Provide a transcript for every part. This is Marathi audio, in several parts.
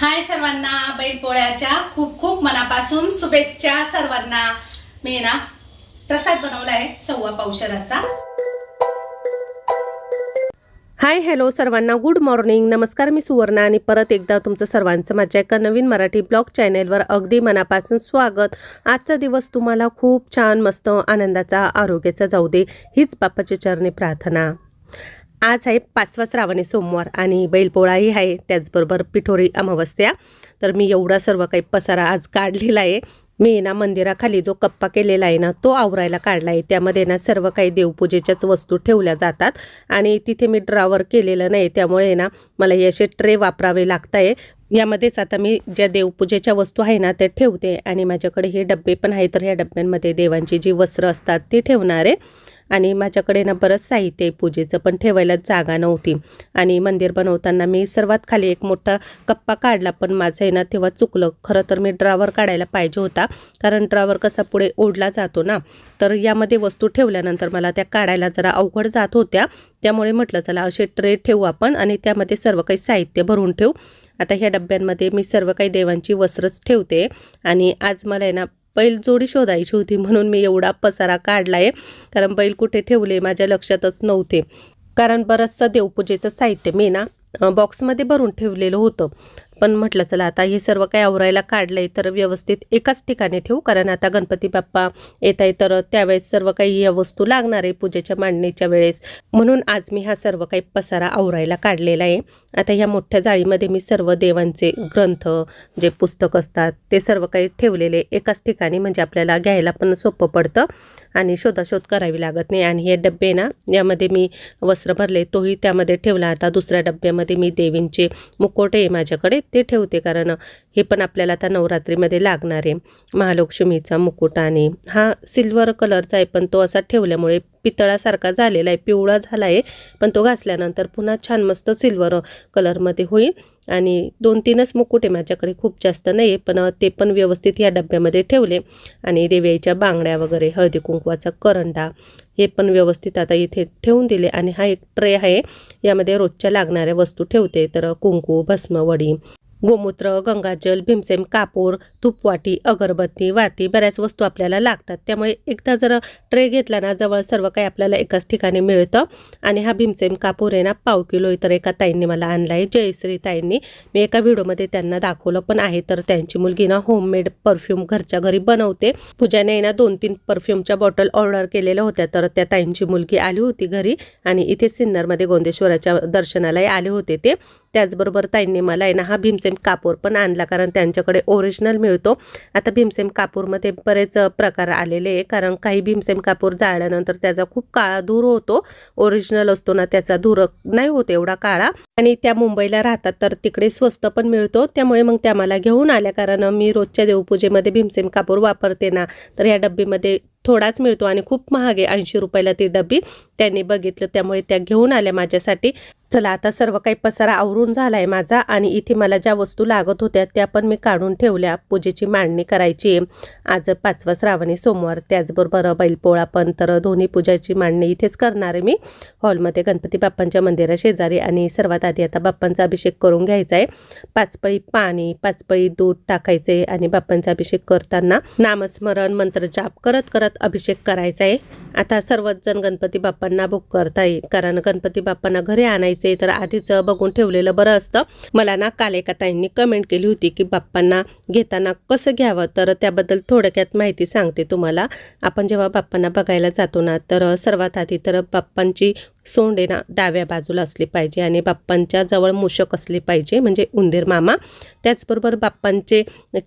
हाय सर्वांना बैलपोळ्याच्या खूप खूप मनापासून शुभेच्छा सर्वांना. मी ना प्रसाद बनवलाय सव्वा पावशराचा. हाय हॅलो सर्वांना गुड मॉर्निंग. नमस्कार मी सुवर्णा आणि परत एकदा तुमचं सर्वांचं माझ्या एका नवीन मराठी ब्लॉग चॅनेलवर अगदी मनापासून स्वागत. आजचा दिवस तुम्हाला खूप छान मस्त आनंदाचा आरोग्याचा जाऊ दे हीच बाप्पाची चरणी प्रार्थना. आज आहे पाचवा श्रावणी सोमवार आणि बैलपोळाही आहे त्याचबरोबर पिठोरी अमावस्या. तर मी एवढा सर्व काही पसारा आज काढलेला आहे. मी ना मंदिराखाली जो कप्पा केलेला आहे ना तो आवरायला काढला आहे त्यामध्ये ना सर्व काही देवपूजेच्याच वस्तू ठेवल्या जातात आणि तिथे मी ड्रावर केलेलं नाही त्यामुळे ना मला हे असे ट्रे वापरावे लागत आहे यामध्येच आता मी ज्या देवपूजेच्या वस्तू आहे ना ते ठेवते आणि माझ्याकडे हे डब्बे पण आहे तर ह्या डब्यांमध्ये देवांची जी वस्त्र असतात ती ठेवणार आहे. आणि माझ्याकडे ना बरंच साहित्य आहे पूजेचं पण ठेवायला जागा नव्हती. आणि मंदिर बनवताना मी सर्वात खाली एक मोठा कप्पा काढला पण माझं आहे ना तेव्हा चुकलं. खरं तर मी ड्रावर काढायला पाहिजे होता कारण ड्रावर कसा पुढे ओढला जातो ना. तर यामध्ये वस्तू ठेवल्यानंतर मला त्या काढायला जरा अवघड जात होत्या. त्यामुळे म्हटलं चला असे ट्रे ठेवू आपण आणि त्यामध्ये सर्व काही साहित्य भरून ठेवू. आता ह्या डब्यांमध्ये मी सर्व काही देवांची वस्त्रच ठेवते. आणि आज मला आहे ना बैल जोडी शोधायची होती म्हणून मी एवढा पसारा काढला आहे कारण बैल कुठे ठेवले माझ्या लक्षातच नव्हते. कारण बरंचसं देवपूजेचं साहित्य मी ना बॉक्समध्ये भरून ठेवलेलं होतं. पण म्हटलं चला आता हे सर्व काही आवरायला काढलंय तर व्यवस्थित एकाच ठिकाणी ठेवू कारण आता गणपती बाप्पा येत आहे तर त्यावेळेस सर्व काही या वस्तू लागणार आहे पूजेच्या मांडणीच्या वेळेस. म्हणून आज मी हा सर्व काही पसारा आवरायला काढलेला आहे. आता ह्या मोठ्या जाळीमध्ये मी सर्व देवांचे ग्रंथ जे पुस्तक असतात ते सर्व काही ठेवलेले एकाच ठिकाणी म्हणजे आपल्याला घ्यायला पण सोपं पडतं आणि शोधाशोध करावी लागत नाही. आणि हे डबे ना यामध्ये मी वस्त्र भरले तोही त्यामध्ये ठेवला. आता दुसऱ्या डब्यामध्ये मी देवींचे मुकोटे आहे माझ्याकडे ते ठेवते. कारण हे पण आपल्याला आता नवरात्रीमध्ये लागणार आहे. महालक्ष्मीचा मुकुट आणि हा सिल्वर कलरचा आहे पण तो असा ठेवल्यामुळे पितळासारखा झालेला आहे पिवळा झाला आहे पण तो घासल्यानंतर पुन्हा छान मस्त सिल्वर कलरमध्ये होईल. आणि दोन तीनच मुकुट आहे माझ्याकडे खूप जास्त नाही आहे पण ते पण व्यवस्थित या डब्यामध्ये ठेवले. आणि देवीच्या बांगड्या वगैरे हळदी कुंकवाचा करंडा हे पण व्यवस्थित आता इथे ठेवून दिले. आणि हा एक ट्रे आहे यामध्ये रोजच्या लागणाऱ्या वस्तू ठेवते. तर कुंकू भस्म वडी गोमूत्र गंगाजल भीमसेम कापूर धूपवाटी अगरबत्ती वाती बऱ्याच वस्तू आपल्याला लागतात. त्यामुळे एकदा जर ट्रे घेतला ना जवळ सर्व काही आपल्याला एकाच ठिकाणी मिळतं. आणि हा भीमसेम कापूर आहे ना पाव किलो इतर एका ताईंनी मला आणला आहे जयश्री ताईंनी. मी एका व्हिडिओमध्ये त्यांना दाखवलं पण आहे तर त्यांची मुलगी ना होममेड परफ्यूम घरच्या घरी बनवते. पूजाने ना दोन तीन परफ्यूमच्या बॉटल ऑर्डर केलेल्या होत्या तर त्या ताईंची मुलगी आली होती घरी. आणि इथे सिन्नरमध्ये गोंदेश्वराच्या दर्शनालाही आले होते ते. त्याचबरोबर ताईंनी मला आहे ना हा भीमसेम कापूर पण आणला कारण त्यांच्याकडे ओरिजिनल मिळतो. आता भीमसेम कापूरमध्ये बरेच प्रकार आलेले आहे कारण काही भीमसेम कापूर जाळल्यानंतर त्याचा खूप काळा धूर होतो. ओरिजिनल असतो ना त्याचा धूर नाही होत एवढा काळा. आणि त्या मुंबईला राहतात तर तिकडे स्वस्त पण मिळतो. त्यामुळे मग त्या मला घेऊन आल्या कारण मी रोजच्या देवपूजेमध्ये भीमसेम कापूर वापरते ना तर ह्या डब्बीमध्ये थोडाच मिळतो. आणि खूप महाग आहे ऐंशी रुपयाला ती डब्बी. त्यांनी बघितलं त्यामुळे त्या घेऊन आल्या माझ्यासाठी. चला आता सर्व काही पसारा आवरून झाला आहे माझा आणि इथे मला ज्या वस्तू लागत होत्या त्या पण मी काढून ठेवल्या. पूजेची मांडणी करायची. आज पाचवा श्रावणी सोमवार त्याचबरोबर बैलपोळा पण. तर दोन्ही पूजाची मांडणी इथेच करणार आहे मी. हॉलमध्ये गणपती बाप्पांच्या मंदिरा शेजारी आणि सर्वात आधी आता बाप्पांचा अभिषेक करून घ्यायचा आहे पाचपळी पाणी पाचपळी दूध टाकायचे आणि बाप्पांचा अभिषेक करताना नामस्मरण मंत्रजाप करत करत अभिषेक करायचा आहे आता सर्वच जण गणपती बाप्पांना बुक करता येईल कारण गणपती बाप्पांना घरी आणायचं तर आधीच बघून ठेवलेलं बरं असतं. मला ना काल एका ताईंनी कमेंट केली होती की बाप्पांना घेताना कसं घ्यावं? तर त्याबद्दल थोडक्यात माहिती सांगते तुम्हाला. आपण जेव्हा बाप्पांना बघायला जातो ना तर सर्वात आधी तर बाप्पांची सोंडे ना डाव्या बाजूला असली पाहिजे आणि बाप्पांच्या जवळ मूषक असले पाहिजे म्हणजे उंदीर मामा. त्याचबरोबर बाप्पांचे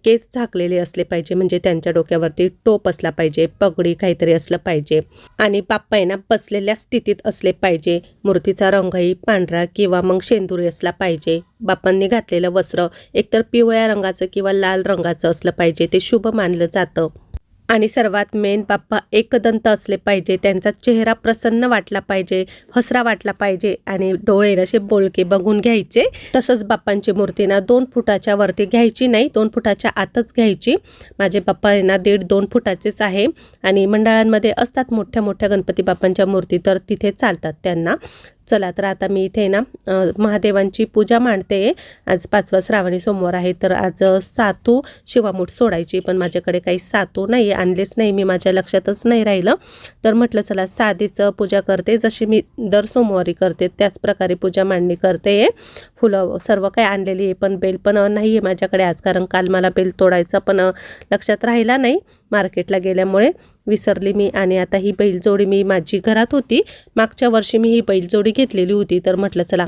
केस झाकलेले असले पाहिजे म्हणजे त्यांच्या डोक्यावरती टोप असला पाहिजे पगडी काहीतरी असलं पाहिजे. आणि बाप्पा आहे ना बसलेल्या स्थितीत असले पाहिजे मूर्तीचा रंगही पांढरा किंवा मग शेंदुरी असला पाहिजे. बाप्पांनी घातलेलं वस्त्र एकतर पिवळ्या रंगाचं किंवा लाल रंगाचं असलं पाहिजे ते शुभ मानलं जातं. आणि सर्वात मेन बाप्पा एकदंत असले पाहिजे. त्यांचा चेहरा प्रसन्न वाटला पाहिजे हसरा वाटला पाहिजे आणि डोळे असे बोलके बघून घ्यायचे. तसंच बाप्पांची मूर्ती ना दोन फुटाच्या वरती घ्यायची नाही दोन फुटाच्या आतच घ्यायची. माझे बाप्पा आहे ना दीड दोन फुटाचेच आहे आणि मंडळांमध्ये असतात मोठ्या मोठ्या गणपती बाप्पांच्या मूर्ती तर तिथे चालतात त्यांना. चला तर आता मी इथे ना महादेवांची पूजा मांडते. आज पाचवा श्रावणी सोमवार आहे तर आज सातू शिवामूठ सोडायची. पण माझ्याकडे काही सातू नाही आणलेच नाही मी माझ्या लक्षातच नाही राहिलं. तर म्हटलं चला साधीच पूजा करते. जशी मी दर सोमवारी करते त्याच प्रकारे पूजा मांडणी करते. फुलं सर्व काही आणलेली आहे पण बेल पण नाही आहे माझ्याकडे आज कारण काल मला बेल तोडायचा पण लक्षात राहिला नाही मार्केटला गेल्यामुळे. विसरली मी आणि आता ही बैलजोडी मी माझी घरात होती. मागच्या वर्षी मी ही बैलजोडी घेतलेली होती. तर म्हटलं चला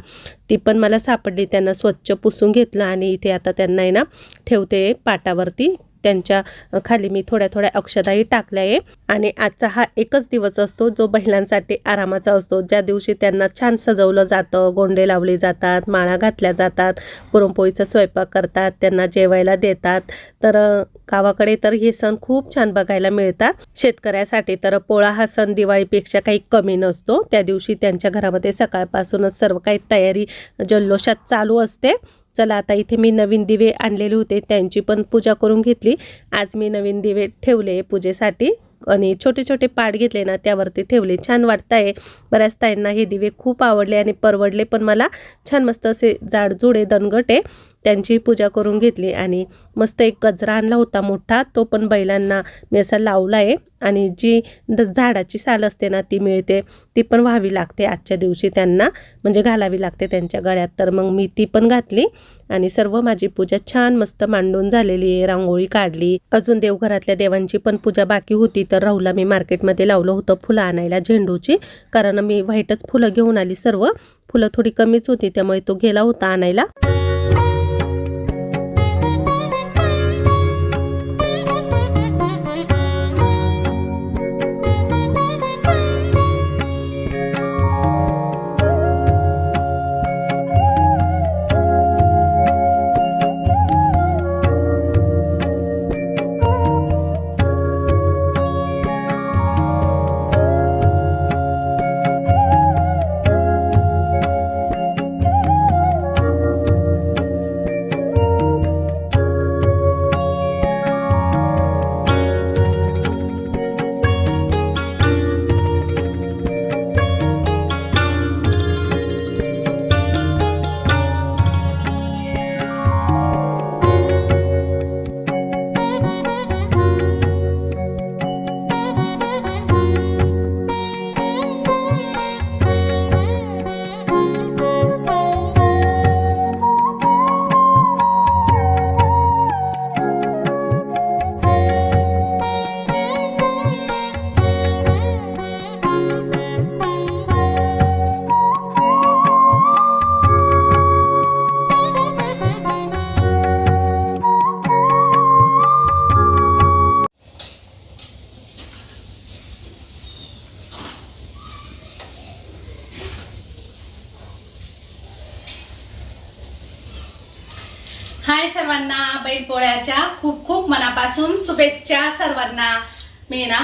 ती पण मला सापडली. त्यांना स्वच्छ पुसून घेतलं आणि इथे आता त्यांना आहे ना ठेवते पाटावरती. त्यांच्या खाली मी थोड्या थोड्या अक्षदाही टाकल्या आहे. आणि आजचा हा एकच दिवस असतो जो महिलांसाठी आरामाचा असतो. ज्या दिवशी त्यांना छान सजवलं जातं गोंडे लावले जातात माळा घातल्या जातात पुरणपोळीचा स्वयंपाक करतात त्यांना जेवायला देतात. तर गावाकडे तर हे सण खूप छान बघायला मिळतात. शेतकऱ्यासाठी तर पोळा हा सण दिवाळीपेक्षा काही कमी नसतो. त्या दिवशी त्यांच्या घरामध्ये सकाळपासूनच सर्व काही तयारी जल्लोषात चालू असते. चला आता इथे मी नवीन दिवे आणलेले होते त्यांची पण पूजा करून घेतली. आज मी नवीन दिवे ठेवले पूजेसाठी आणि छोटे छोटे पाट घेतले ना त्यावरती ठेवले. छान वाटताय. आहे बऱ्याच ताईंना हे दिवे खूप आवडले आणि परवडले पण मला. छान मस्त असे जाडजुडे दणगटे. त्यांची पूजा करून घेतली आणि मस्त एक गजरा आणला होता मोठा तो पण बैलांना मी असा लावला आहे आणि जी द झाडाची साल असते ना ती मिळते ती पण व्हावी लागते आजच्या दिवशी त्यांना म्हणजे घालावी लागते त्यांच्या गळ्यात. तर मग मी ती पण घातली आणि सर्व माझी पूजा छान मस्त मांडून झालेली आहे रांगोळी काढली. अजून देवघरातल्या देवांची पण पूजा बाकी होती तर राहुला मी मार्केटमध्ये लावलं होतं फुलं आणायला झेंडूची कारण मी व्हाईटच फुलं घेऊन आली सर्व फुलं थोडी कमीच होती त्यामुळे तो गेला होता आणायला. हाय सर्वांना बैलपोळ्याच्या खूप खूप मनापासून शुभेच्छा सर्वांना. मी ना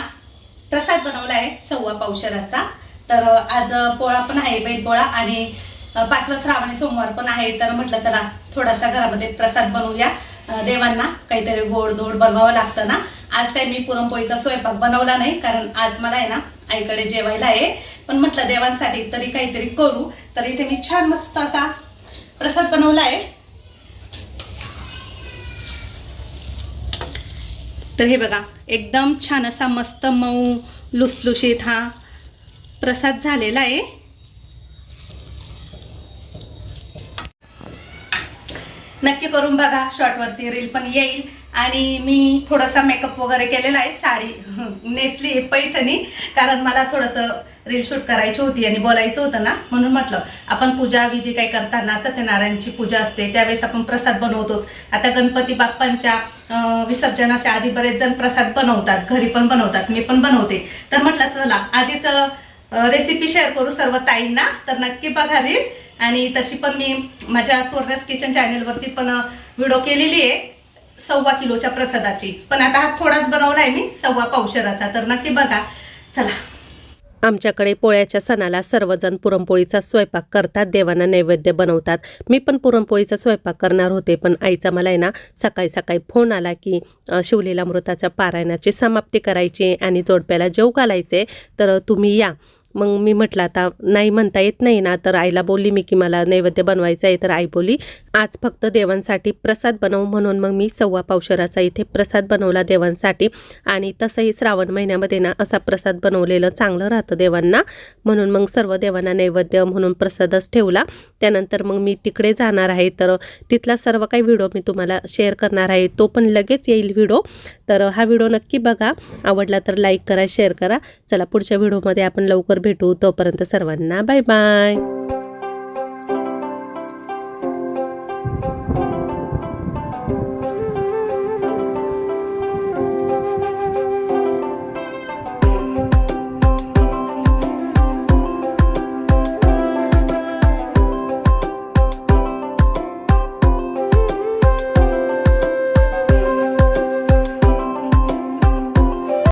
प्रसाद बनवलाय सव्वा पावशराचा. तर आज पोळा पण आहे बैलपोळा आणि पाचवा श्रावणी सोमवार पण आहे. तर म्हटलं चला थोडासा घरामध्ये प्रसाद बनवूया. देवांना काहीतरी गोड धोड बनवावं लागतं ना. आज काही मी पुरणपोळीचा स्वयंपाक बनवला नाही कारण आज मला आहे ना आईकडे जेवायला आहे. पण म्हटलं देवांसाठी तरी काहीतरी करू. तर इथे मी छान मस्त असा प्रसाद बनवला आहे तर हे बघा एकदम छान असा मस्त मऊ लुसलुशीत हा प्रसाद झालेला आहे. नक्की करून बघा शॉर्टवरती रील पण येईल. आणि मी थोडासा मेकअप वगैरे केलेला आहे साडी नेसली पैठणी कारण मला थोडंसं रील शूट करायची होती आणि बोलायचं होतं ना म्हणून म्हटलं आपण पूजा विधी काही करताना सत्यनारायणची पूजा असते त्यावेळेस आपण प्रसाद बनवतोच. आता गणपती बाप्पांच्या विसर्जनाच्या आधी बरेच जण प्रसाद बनवतात घरी पण बनवतात मी पण बनवते. तर म्हटलं चला आधीच रेसिपी शेअर करू सर्व ताईंना तर नक्की बघा रील आणि तशी पण मी माझ्या स्वर्गस किचन चॅनेलवरती पण व्हिडिओ केलेली आहे. सव्वा किलोच्या प्रसादाची. पण आता हा थोडाच बनवलाय मी सव्वा पावशराचा. तर नक्की बघा. चला. आमच्याकडे पोळ्याच्या सणाला सर्वजण पुरणपोळीचा स्वयंपाक करतात देवांना नैवेद्य बनवतात. मी पण पुरणपोळीचा स्वयंपाक करणार होते पण आईचा मला आहे ना सकाळी सकाळी फोन आला की शिवलीला मृताच्या पारायणाची समाप्ती करायची आणि जोडप्याला जेव घालायचे. तर तुम्ही या. मग मी म्हटलं आता नाही म्हणता येत नाही ना तर आईला बोलली मी की मला नैवेद्य बनवायचं आहे. तर आई बोली आज फक्त देवांसाठी प्रसाद बनवू म्हणून मग मी सव्वा पावशराचा इथे प्रसाद बनवला देवांसाठी आणि तसंही श्रावण महिन्यामध्ये ना असा प्रसाद बनवलेलं चांगलं राहतं देवांना. म्हणून मग सर्व देवांना नैवेद्य म्हणून प्रसादच ठेवला. त्यानंतर मग मी तिकडे जाणार आहे तर तिथला सर्व काही व्हिडिओ मी तुम्हाला शेअर करणार आहे तो पण लगेच येईल व्हिडिओ. तर हा व्हिडिओ नक्की बघा. आवडला तर लाईक करा शेअर करा. चला पुढच्या व्हिडिओमध्ये आपण लवकर भेटू तोपर्यंत सर्वांना बाय बाय.